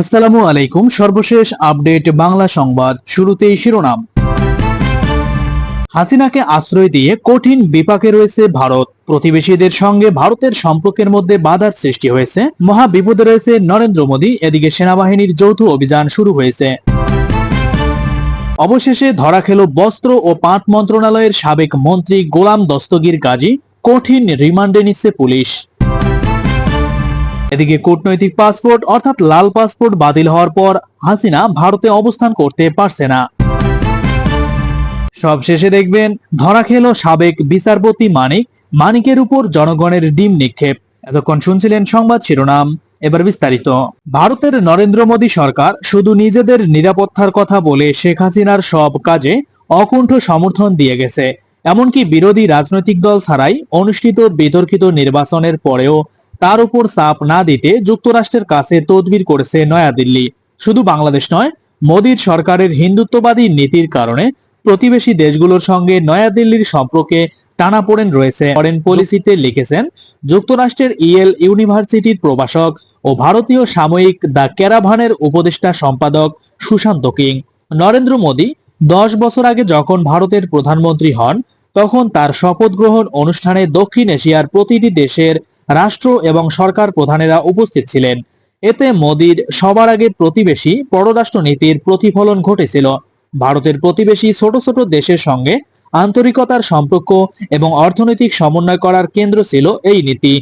আসসালামু আলাইকুম। সর্বশেষ আপডেট বাংলা সংবাদ শুরুতেই শিরোনাম। হাসিনাকে আশ্রয় দিয়ে কঠিন বিপাকে রয়েছে ভারত। প্রতিবেশীদের সঙ্গে ভারতের সম্পর্কের মধ্যে বাধার সৃষ্টি হয়েছে। মহা বিপদে রয়েছে নরেন্দ্র মোদী। এদিকে সেনাবাহিনীর যৌথ অভিযান শুরু হয়েছে। অবশেষে ধরা খেল বস্ত্র ও পাট মন্ত্রণালয়ের সাবেক মন্ত্রী গোলাম দস্তগীর গাজী। কঠিন রিমান্ডে নিচ্ছে পুলিশ। এদিকে কূটনৈতিক পাসপোর্ট অর্থাৎ লাল পাসপোর্ট বাতিল হওয়ার পর হাসিনা ভারতে অবস্থান করতে পারছে না। সব শেষে দেখবেন, ধরা খেল সাবেক বিচারপতি মানিক। মানিকের উপর জনগণের ডিম নিক্ষেপ। এতক্ষণ শুনছিলেন সংবাদ শিরোনাম। এবার বিস্তারিত। ভারতের নরেন্দ্র মোদী সরকার শুধু নিজেদের নিরাপত্তার কথা বলে শেখ হাসিনার সব কাজে অকুণ্ঠ সমর্থন দিয়ে গেছে। এমনকি বিরোধী রাজনৈতিক দল ছাড়াই অনুষ্ঠিত বিতর্কিত নির্বাচনের পরেও তার উপর চাপ না দিতে যুক্তরাষ্ট্রের কাছে তদবির করেছে নয়াদিল্লি। শুধু বাংলাদেশ নয়, মোদীর সরকারের হিন্দুত্ববাদী নীতির কারণে প্রতিবেশী দেশগুলোর সঙ্গে নয়াদিল্লির সম্পর্কে টানাপোড়েন রয়েছে। ফরেন পলিসিতে লিখেছেন, যুক্তরাষ্ট্রের ইয়েল ইউনিভার্সিটির প্রভাষক ও ভারতীয় সাময়িক দ্য ক্যারাভানের উপদেষ্টা সম্পাদক সুশান্ত কিং। নরেন্দ্র মোদী দশ বছর আগে যখন ভারতের প্রধানমন্ত্রী হন, তখন তার শপথ গ্রহণ অনুষ্ঠানে দক্ষিণ এশিয়ার প্রতিটি দেশের রাষ্ট্র এবং সরকার প্রধানেরা উপস্থিত ছিলেন। এতে মোদীর সবার আগে প্রতিবেশী পররাষ্ট্র নীতির প্রতিফলন ঘটেছিল। ভারতের প্রতিবেশী ছোট ছোট দেশের সঙ্গে আন্তরিকতার সম্পর্ক এবং অর্থনৈতিক সমন্বয় করার কেন্দ্র ছিল এই নীতি।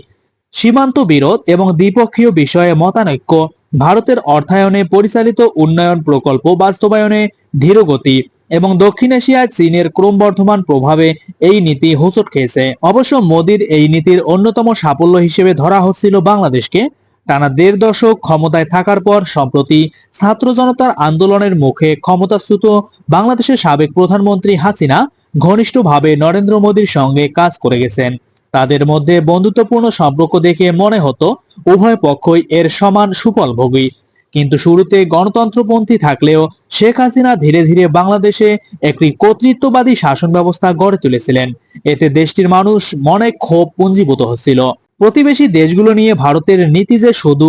সীমান্ত বিরোধ এবং দ্বিপক্ষীয় বিষয়ে মতানৈক্য, ভারতের অর্থায়নে পরিচালিত উন্নয়ন প্রকল্প বাস্তবায়নে ধীরগতি এবং দক্ষিণ এশিয়ায় চীনের ক্রমবর্ধমান প্রভাবে এই নীতি হোঁচট খেয়েছে। অবশ্য মোদীর এই নীতির অন্যতম সাফল্য হিসেবে ধরা হচ্ছিল বাংলাদেশকে। টানা দেড় দশক ক্ষমতায় থাকার পর সম্প্রতি ছাত্র জনতার আন্দোলনের মুখে ক্ষমতাচ্যুত বাংলাদেশের সাবেক প্রধানমন্ত্রী হাসিনা ঘনিষ্ঠভাবে নরেন্দ্র মোদীর সঙ্গে কাজ করে গেছেন। তাদের মধ্যে বন্ধুত্বপূর্ণ সম্পর্ক দেখে মনে হতো, উভয় পক্ষই এর সমান সুফল ভোগী কিন্তু শুরুতে গণতন্ত্রপন্থী থাকলেও শেখ হাসিনা ধীরে ধীরে বাংলাদেশে একটি কর্তৃত্ববাদী শাসন ব্যবস্থা গড়ে তুলেছিলেন। এতে দেশটির মানুষ মনে ক্ষোভ পুঞ্জীভূত হচ্ছিল। প্রতিবেশী দেশগুলো নিয়ে ভারতের নীতি যে শুধু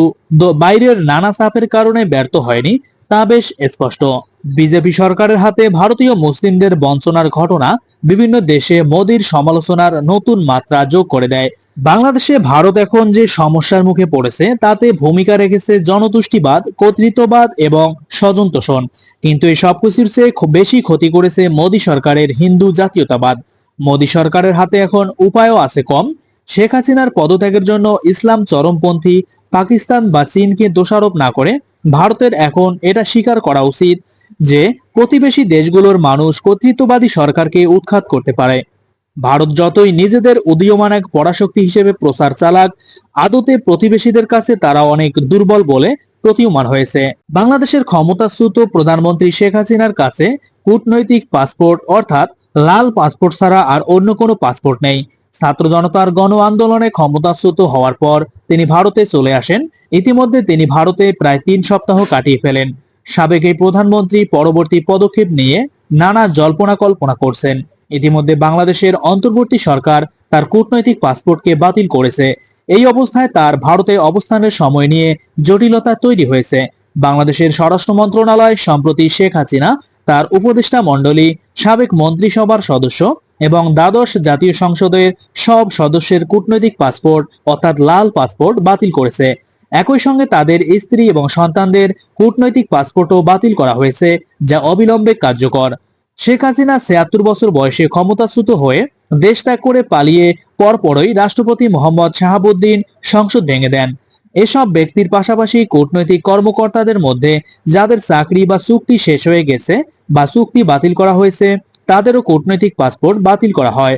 বাইরের নানা চাপের কারণে ব্যর্থ হয়নি তা বেশ স্পষ্ট। বিজেপি সরকারের হাতে ভারতীয় মুসলিমদের বঞ্চনার ঘটনা বিভিন্ন দেশে মোদীর সমালোচনার নতুন মাত্রা যোগ করে দেয়। বাংলাদেশে ভারত এখন যে সমস্যার মুখে পড়েছে, তাতে ভূমিকা রেখেছে জনতুষ্টিবাদ, কর্তৃত্ববাদ এবং স্বজন তোষণ কিন্তু এই সবকিছুর চেয়ে বেশি ক্ষতি করেছে মোদী সরকারের হিন্দু জাতীয়তাবাদ। মোদী সরকারের হাতে এখন উপায়ও আছে কম। শেখ হাসিনার পদত্যাগের জন্য ইসলাম চরমপন্থী, পাকিস্তান বা চীনকে দোষারোপ না করে ভারতের এখন এটা স্বীকার করা উচিত যে প্রতিবেশী দেশগুলোর মানুষ কর্তৃত্ববাদী সরকারকে উৎখাত করতে পারে। ভারত যতই নিজেদের উদীয়মান এক পরাশক্তি হিসেবে প্রচার চালাক, আদতে প্রতিবেশীদের কাছে তারা অনেক দুর্বল বলে প্রতীয়মান হয়েছে। বাংলাদেশের ক্ষমতাচ্যুত প্রধানমন্ত্রী শেখ হাসিনার কাছে কূটনৈতিক পাসপোর্ট অর্থাৎ লাল পাসপোর্ট ছাড়া আর অন্য কোনো পাসপোর্ট নেই। ছাত্র জনতার গণ আন্দোলনে ক্ষমতাচ্যুত হওয়ার পর তিনি ভারতে চলে আসেন। ইতিমধ্যে তিনি ভারতে প্রায় তিন সপ্তাহ কাটিয়ে ফেলেন। সাবেক এই প্রধানমন্ত্রী পরবর্তী পদক্ষেপ নিয়ে নানা জল্পনা কল্পনা করছেন। ইতিমধ্যে বাংলাদেশের অন্তর্বর্তী সরকার তার কূটনৈতিক পাসপোর্টকে বাতিল করেছে। এই অবস্থায় তার ভারতে অবস্থানের সময় নিয়ে জটিলতা তৈরি হয়েছে। বাংলাদেশের স্বরাষ্ট্র মন্ত্রণালয়, সম্প্রতি শেখ হাসিনা, তার উপদেষ্টা মণ্ডলী, সাবেক মন্ত্রিসভার সদস্য এবং দ্বাদশ জাতীয় সংসদের সব সদস্যের কূটনৈতিক পাসপোর্ট, অর্থাৎ লাল পাসপোর্ট, বাতিল করেছে। একই সঙ্গে তাদের স্ত্রী এবং সন্তানদের কূটনৈতিক পাসপোর্টও বাতিল করা হয়েছে, যা অবিলম্বে কার্যকর। শেখ হাসিনা ছিয়াত্তর বছর বয়সে ক্ষমতাচ্যুত হয়ে দেশ ত্যাগ করে পালিয়ে পরপরই রাষ্ট্রপতি মোহাম্মদ শাহাবুদ্দিন সংসদ ভেঙে দেন। এসব ব্যক্তির পাশাপাশি কূটনৈতিক কর্মকর্তাদের মধ্যে যাদের চাকরি বা চুক্তি শেষ হয়ে গেছে বা চুক্তি বাতিল করা হয়েছে তাদেরও কূটনৈতিক পাসপোর্ট বাতিল করা হয়।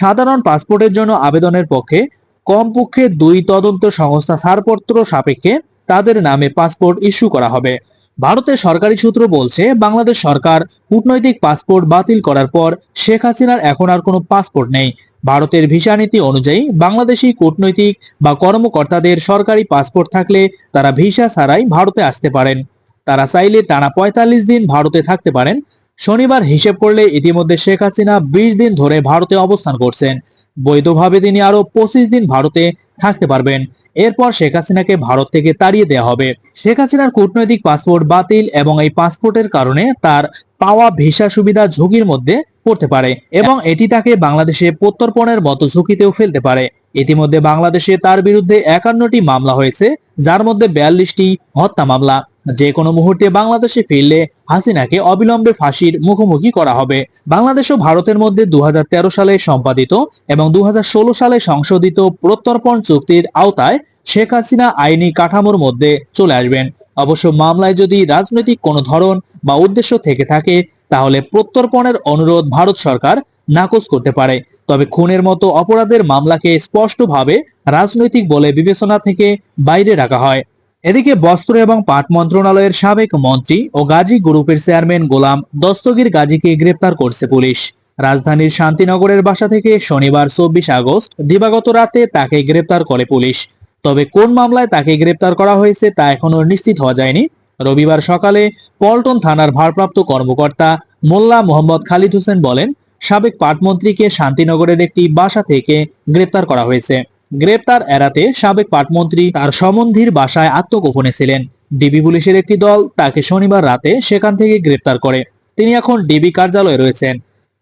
সাধারণ পাসপোর্টের জন্য আবেদনের পক্ষে কমপক্ষে দুই তদন্ত সংস্থা ছাড়পত্র সাপেক্ষে তাদের নামে পাসপোর্ট ইস্যু করা হবে। ভারতের সরকারি সূত্র বলছে, বাংলাদেশ সরকার কূটনৈতিক পাসপোর্ট বাতিল করার পর শেখ হাসিনার এখন আর কোনো পাসপোর্ট নেই। ভারতের ভিসা নীতি অনুযায়ী বাংলাদেশি কূটনৈতিক বা কর্মকর্তাদের সরকারি পাসপোর্ট থাকলে তারা ভিসা ছাড়াই ভারতে আসতে পারেন। তারা চাইলে টানা পঁয়তাল্লিশ দিন ভারতে থাকতে পারেন শনিবার হিসেব করলে ইতিমধ্যে শেখ হাসিনা বিশ দিন ধরে ভারতে অবস্থান করছেন। বৈধভাবে তিনি আরও পঁচিশ দিন ভারতে থাকতে পারবেন। এরপর শেখ হাসিনাকে ভারত থেকে তাড়িয়ে দেওয়া হবে। শেখ হাসিনার কূটনৈতিক পাসপোর্ট বাতিল এবং এই পাসপোর্টের কারণে তার পাওয়া ভিসা সুবিধা ঝুঁকির মধ্যে পড়তে পারে এবং এটি তাকে বাংলাদেশে প্রত্যর্পণের মতো ঝুঁকিতেও ফেলতে পারে। ইতিমধ্যে বাংলাদেশে তার বিরুদ্ধে একান্নটি মামলা হয়েছে, যার মধ্যে বিয়াল্লিশটি হত্যা মামলা। যে কোনো মুহূর্তে বাংলাদেশে ফিরলে হাসিনাকে অবিলম্বে ফাঁসির মুখোমুখি করা হবে। বাংলাদেশ ও ভারতের মধ্যে দুহাজার তেরো সালে সম্পাদিত এবং দুহাজার ষোলো সালে সংশোধিত প্রত্যর্পণ চুক্তির আওতায় শেখ হাসিনা আইনি কাঠামোর মধ্যে চলে আসবেন। অবশ্য মামলায় যদি রাজনৈতিক কোনো ধরন বা উদ্দেশ্য থেকে থাকে, তাহলে প্রত্যর্পণের অনুরোধ ভারত সরকার নাকচ করতে পারে। তবে খুনের মতো অপরাধের মামলাকে স্পষ্টভাবে রাজনৈতিক বলে বিবেচনা থেকে বাইরে রাখা হয়। এদিকে বস্ত্র এবং পাট মন্ত্রণালয়ের সাবেক মন্ত্রী ও গাজী গ্রুপের চেয়ারম্যান গোলাম দস্তগীর গাজীকে গ্রেপ্তার করছে পুলিশ। রাজধানীর শান্তিনগরের বাসা থেকে শনিবার চব্বিশ আগস্ট দিবাগত রাতে তাকে গ্রেপ্তার করে পুলিশ। তবে কোন মামলায় তাকে গ্রেপ্তার করা হয়েছে তা এখনও নিশ্চিত হওয়া যায়নি। রবিবার সকালে পল্টন থানার ভারপ্রাপ্ত কর্মকর্তা মোল্লা মোহাম্মদ খালিদ হোসেন বলেন সাবেক পাটমন্ত্রীকে শান্তিনগরের একটি বাসা থেকে গ্রেপ্তার করা হয়েছে। গ্রেপ্তার এড়াতে সাবেক পাটমন্ত্রী তার সম্বন্ধীর বাসায় আত্মগোপনে ছিলেন। ডিবি পুলিশের একটি দল তাকে শনিবার রাতে সেখান থেকে গ্রেপ্তার করে। তিনি এখন ডিবি কার্যালয়ে রয়েছেন।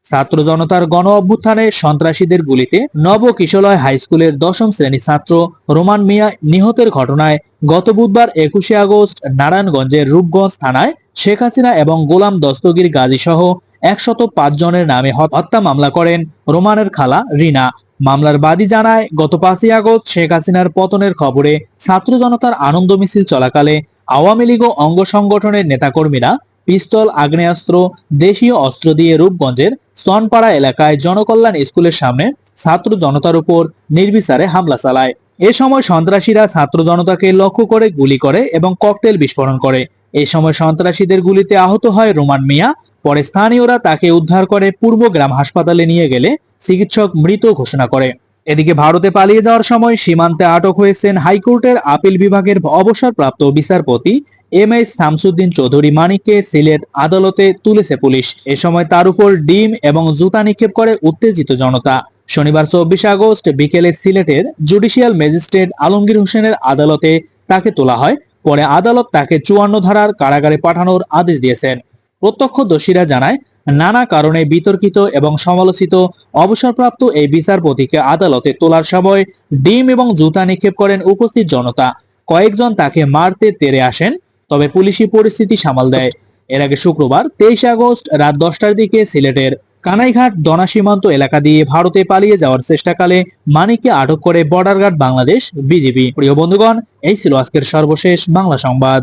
ছাত্র জনতার গণ অভ্যুত্থানে সন্ত্রাসীদের গুলিতে নব কিশলয় হাই স্কুলের দশম শ্রেণি ছাত্র রোমান মিয়া নিহতের ঘটনায় গত বুধবার একুশে আগস্ট নারায়ণগঞ্জের রূপগঞ্জ থানায় শেখ হাসিনা এবং গোলাম দস্তগীর গাজী সহ একশত পাঁচ জনের নামে হত্যা মামলা করেন রোমানের খালা রিনা। মামলার বাদী জানায়, গত পাঁচই আগস্ট শেখ হাসিনার পতনের খবরে ছাত্র জনতার আনন্দ মিছিল চলাকালে আওয়ামী লীগ ও অঙ্গ সংগঠনের নেতাকর্মীরা পিস্তল, আগ্নেয়াস্ত্র, দেশীয় অস্ত্র দিয়ে রূপগঞ্জের সনপাড়া এলাকায় জনকল্যাণ স্কুলের সামনে ছাত্র জনতার উপর নির্বিচারে হামলা চালায়। এ সময় সন্ত্রাসীরা ছাত্র জনতাকে লক্ষ্য করে গুলি করে এবং ককটেল বিস্ফোরণ করে। এই সময় সন্ত্রাসীদের গুলিতে আহত হয় রোমান মিয়া পরে স্থানীয়রা তাকে উদ্ধার করে পূর্বগ্রাম হাসপাতালে নিয়ে গেলে চিকিৎসক মৃত ঘোষণা করে। এদিকে ভারতে পালিয়ে যাওয়ার সময় সীমান্তে আটক হয়েছেন হাইকোর্টের আপিল বিভাগের অবসরপ্রাপ্ত বিচারপতি এম এস শামসুদ্দিন চৌধুরী মানিককে সিলেট আদালতে তুলেছে পুলিশ। এ সময় তার উপর ডিম এবং জুতা নিক্ষেপ করে উত্তেজিত জনতা। শনিবার চব্বিশ আগস্ট বিকেলে সিলেটের জুডিশিয়াল ম্যাজিস্ট্রেট আলমগীর হোসেনের আদালতে তাকে তোলা হয়। পরে আদালত তাকে চুয়ান্ন ধারার কারাগারে পাঠানোর আদেশ দিয়েছেন। প্রত্যক্ষদর্শীরা জানায়, নানা কারণে বিতর্কিত এবং সমালোচিত অবসরপ্রাপ্ত এই বিচারপতিকে আদালতে তোলার সময় ডিম এবং জুতা নিক্ষেপ করেন উপস্থিত জনতা। কয়েকজন তাকে মারতে তেরে আসেন, তবে পুলিশি পরিস্থিতি সামাল দেয়। এর আগে শুক্রবার তেইশ আগস্ট রাত দশটার দিকে সিলেটের কানাইঘাট দনা সীমান্ত এলাকা দিয়ে ভারতে পালিয়ে যাওয়ার চেষ্টাকালে মানিককে আটক করে বর্ডার গার্ড বাংলাদেশ বিজিবি। প্রিয় বন্ধুগণ, এই ছিল আজকের সর্বশেষ বাংলা সংবাদ।